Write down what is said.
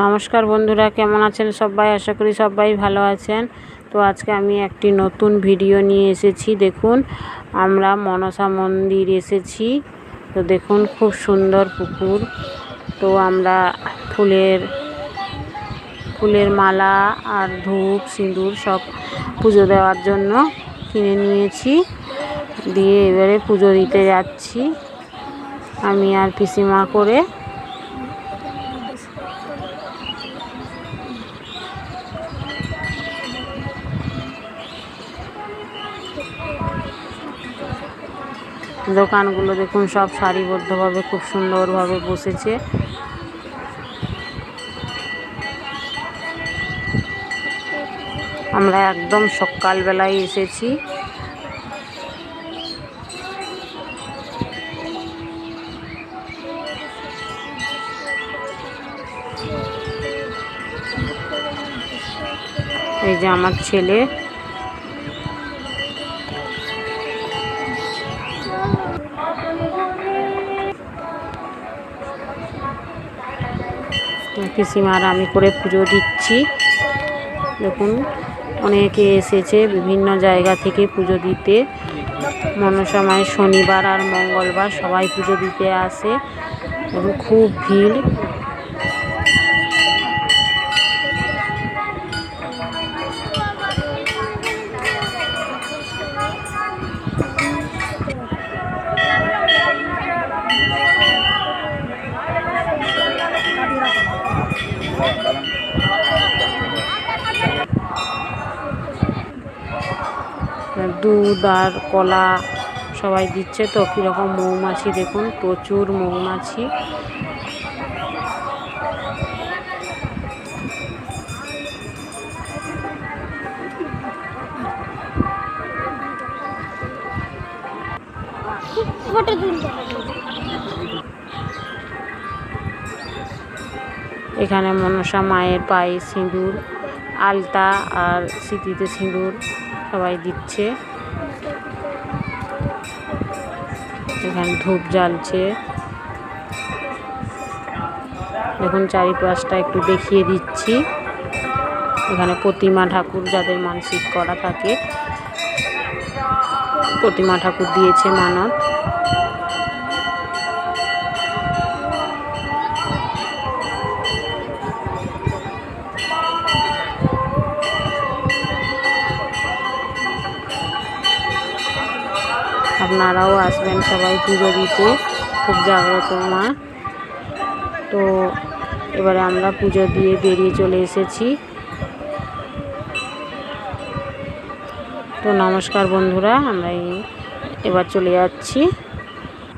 নমস্কার বন্ধুরা, কেমন আছেন সবাই? আশা করি সবাই ভালো আছেন। তো আজকে আমি একটি নতুন ভিডিও নিয়ে এসেছি, দেখুন। আমরা মনসা মন্দির এসেছি। তো দেখুন, খুব সুন্দর পুকুর। তো আমরা ফুলের ফুলের মালা আর ধূপ, সিঁদুর সব পুজো দেওয়ার জন্য কিনে নিয়েছি। দিয়ে এবারে পুজো দিতে যাচ্ছি। আমি আর পিসিমা করে দোকানগুলো দেখুন, সব সারিবদ্ধভাবে খুব সুন্দরভাবে বসেছে। আমরা একদম সকালবেলায় এসেছি। এই যে আমার ছেলে পিসিমার আমি করে পুজো দিচ্ছি। দেখুন, অনেকে এসেছে বিভিন্ন জায়গা থেকে পুজো দিতে। মনসময় শনিবার আর মঙ্গলবার সবাই পুজো দিতে আসে। এবং খুব ভিড়। দুধ আর কলা সবাই দিচ্ছে তো কীরকম মৌমাছি দেখুন, প্রচুর মৌমাছি। এখানে মনসা মায়ের পায়ে সিঁদুর, আলতা আর স্মৃতিতে সিঁদুর। সবাই দিচ্ছে। এখানে ধূপ জ্বালছে। এখন চারিপাশটা একটু দেখিয়ে দিচ্ছি। এখানে প্রতিমা ঠাকুর যাদের মানসিক করা থাকে। প্রতিমা ঠাকুর দিয়েছে মানত। আপনারাও আসবেন সবাই পুজো দিতে খুব জাগ্রত মা। তো এবারে আমরা পুজো দিয়ে বেরিয়ে চলে এসেছি। তো নমস্কার বন্ধুরা, আমরা এবার চলে যাচ্ছি।